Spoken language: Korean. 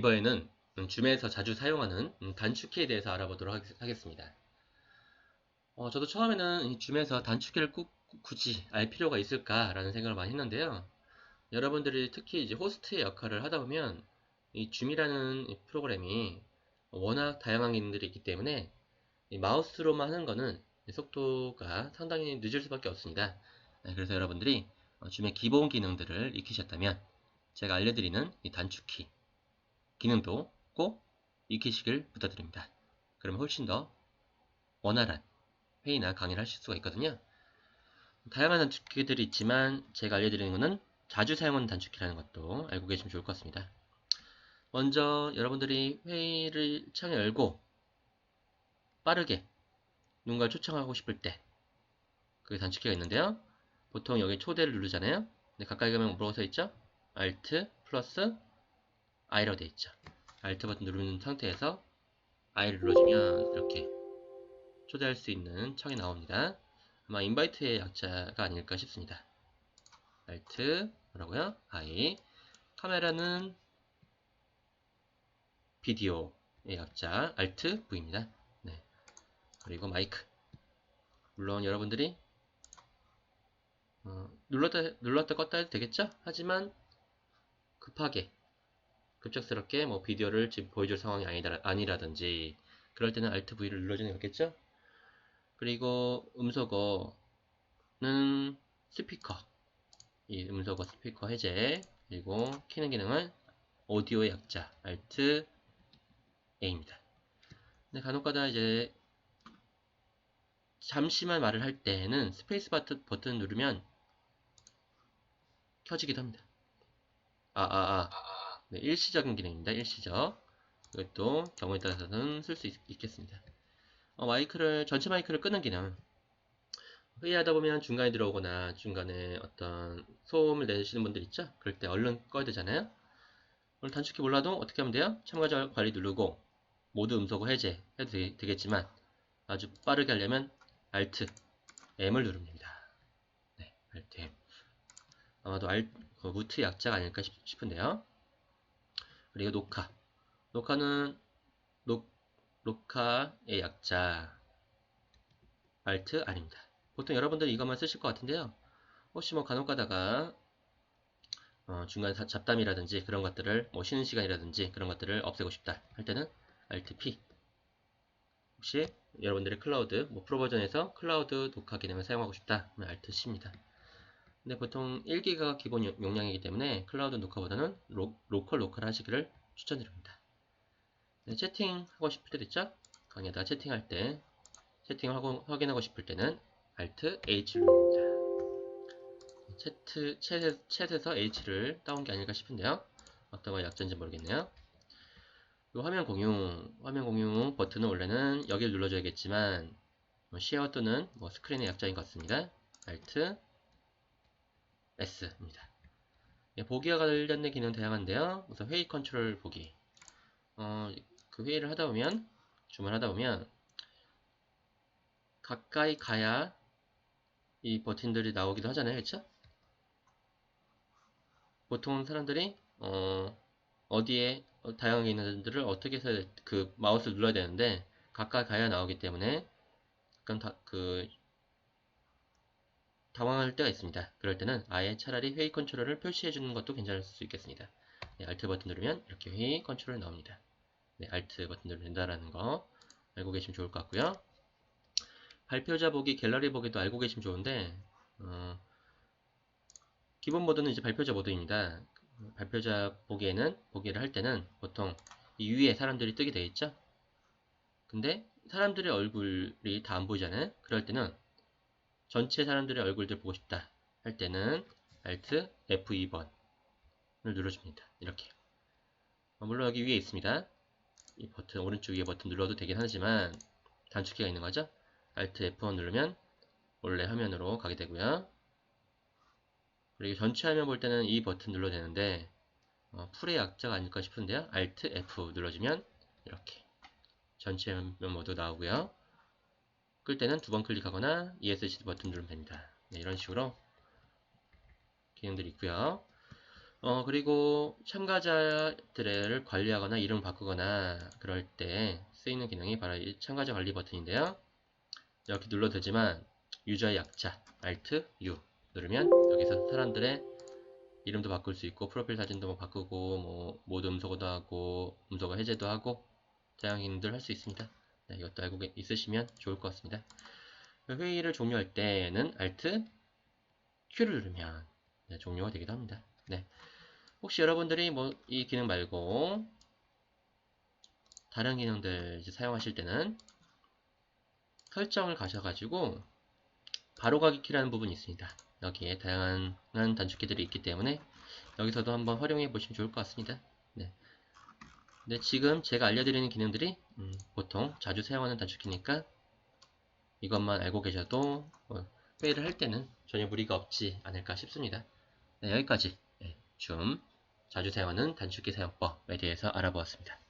이번에는 음, 줌에서 자주 사용하는 음, 단축키에 대해서 알아보도록 하겠- 하겠습니다. 어, 저도 처음에는 이 줌에서 단축키를 꼭 굳이 알 필요가 있을까라는 생각을 많이 했는데요. 여러분들이 특히 이제 호스트의 역할을 하다 보면 이 줌이라는 이 프로그램이 워낙 다양한 기능들이 있기 때문에 이 마우스로만 하는 이 속도가 상당히 늦을 수밖에 없습니다. 네, 그래서 여러분들이 어, 줌의 기본 기능들을 익히셨다면 제가 알려드리는 이 단축키 기능도 꼭 익히시길 부탁드립니다. 그러면 훨씬 더 원활한 회의나 강의를 하실 수가 있거든요. 다양한 단축키들이 있지만 제가 알려드리는 것은 자주 사용하는 단축키라는 것도 알고 계시면 좋을 것 같습니다. 먼저 여러분들이 회의를 창에 열고 빠르게 누군가를 초청하고 싶을 때 그 단축키가 있는데요. 보통 여기 초대를 누르잖아요. 근데 가까이 가면 뭐라고 써 있죠? Alt 플러스 I라고 되어 있죠. Alt 버튼 누르는 상태에서 I를 눌러주면 이렇게 초대할 수 있는 창이 나옵니다. 아마 인바이트의 약자가 아닐까 싶습니다. Alt 뭐라고요? I 카메라는 비디오의 약자 Alt V입니다. 네. 그리고 마이크 물론 여러분들이 어, 눌렀다 눌렀다 껐다 해도 되겠죠? 하지만 급하게 급작스럽게 뭐 비디오를 지금 보여줄 상황이 아니다, 아니라든지 그럴 때는 Alt V를 눌러주는 게 좋겠죠? 그리고 음소거는 스피커 이 음소거 스피커 해제 그리고 키는 기능은 오디오의 약자 Alt A입니다. 근데 간혹가다 이제 잠시만 말을 할 때는 스페이스 버튼, 버튼 누르면 켜지기도 합니다. 아, 아, 아. 네, 일시적인 기능입니다. 일시적. 이것도 경우에 따라서는 쓸 수 있겠습니다. 어, 마이크를, 전체 마이크를 끄는 기능. 회의하다 보면 중간에 들어오거나 중간에 어떤 소음을 내시는 분들 있죠? 그럴 때 얼른 꺼야 되잖아요? 오늘 단축키 몰라도 어떻게 하면 돼요? 참가자 관리 누르고 모두 음소거 해제 해도 되, 되겠지만 아주 빠르게 하려면 Alt M을 누르면 됩니다. 네, Alt M. 아마도 Alt, 그 무트 약자가 아닐까 싶, 싶은데요. 그리고 녹화. 녹화는 녹, 녹화의 약자 Alt R입니다. 보통 여러분들 이것만 쓰실 것 같은데요. 혹시 뭐 간혹 가다가 어, 중간 잡담이라든지 그런 것들을 뭐 쉬는 시간이라든지 그런 것들을 없애고 싶다 할 때는 Alt P 혹시 여러분들의 클라우드 뭐 프로 버전에서 클라우드 녹화 기능을 사용하고 싶다 그러면 Alt C입니다. 근데 보통 1기가 기본 용량이기 때문에 클라우드 녹화보다는 로, 로컬 녹화를 하시기를 추천드립니다. 네, 채팅하고 싶을 때도 있죠? 강의에다가 채팅할 때 채팅을 하고, 확인하고 싶을 때는 Alt H를 누릅니다. 채트, 챗에, 챗에서 H를 따온 게 아닐까 싶은데요. 어떤 거 약자인지 모르겠네요. 이 화면 공유, 화면 공유 버튼은 원래는 여기를 눌러줘야겠지만 뭐 쉐어 또는 뭐 스크린의 약자인 것 같습니다. Alt S입니다. 예, 보기와 관련된 기능 다양한데요. 우선 회의 컨트롤 보기. 어, 그 회의를 하다 보면 주문하다 보면 가까이 가야 이 버튼들이 나오기도 하잖아요, 그렇죠? 보통 사람들이 어, 어디에 다양한 기능들을 어떻게 해서 그 마우스를 눌러야 되는데 가까이 가야 나오기 때문에 그 당황할 때가 있습니다. 그럴 때는 아예 차라리 회의 컨트롤을 표시해 주는 것도 괜찮을 수 있겠습니다. 네, Alt 버튼 누르면 이렇게 회의 컨트롤 나옵니다. 네, Alt 버튼 누르면 된다라는 거 알고 계시면 좋을 것 같고요. 발표자 보기, 갤러리 보기도 알고 계시면 좋은데 어, 기본 모드는 이제 발표자 모드입니다. 발표자 보기에는 보기를 할 때는 보통 이 위에 사람들이 뜨게 되어 있죠. 근데 사람들의 얼굴이 다 안 보이잖아요. 그럴 때는 전체 사람들의 얼굴들 보고 싶다 할 때는 Alt F2번을 눌러줍니다. 이렇게. 어, 물론 여기 위에 있습니다. 이 버튼 오른쪽 위에 버튼 눌러도 되긴 하지만 단축키가 있는 거죠. Alt F1 누르면 원래 화면으로 가게 되고요. 그리고 전체 화면 볼 때는 이 버튼 눌러야 되는데 어, 풀의 약자가 아닐까 싶은데요. Alt F 눌러주면 이렇게 전체 화면 모두 나오고요. 끌 때는 두 번 클릭하거나 ESC 버튼 누르면 됩니다. 네, 이런 식으로 기능들이 있고요. 어, 그리고 참가자들을 관리하거나 이름 바꾸거나 그럴 때 쓰이는 기능이 바로 이 참가자 관리 버튼인데요. 이렇게 눌러도 되지만 유저의 약자 Alt U 누르면 여기서 사람들의 이름도 바꿀 수 있고 프로필 사진도 뭐 바꾸고 뭐 모드 음소거도 하고 음소거 해제도 하고 다양한 기능들 할 수 있습니다. 네, 이것도 알고 계- 있으시면 좋을 것 같습니다. 회의를 종료할 때는 Alt Q를 누르면 네, 종료가 되기도 합니다. 네. 혹시 여러분들이 뭐 이 기능 말고 다른 기능들 사용하실 때는 설정을 가셔가지고 바로가기 키라는 부분이 있습니다. 여기에 다양한 단축키들이 있기 때문에 여기서도 한번 활용해 보시면 좋을 것 같습니다. 네. 근데 지금 제가 알려드리는 기능들이 음, 보통 자주 사용하는 단축키니까 이것만 알고 계셔도 어, 회의를 할 때는 전혀 무리가 없지 않을까 싶습니다. 네, 여기까지 네, 줌 자주 사용하는 단축키 사용법에 대해서 알아보았습니다.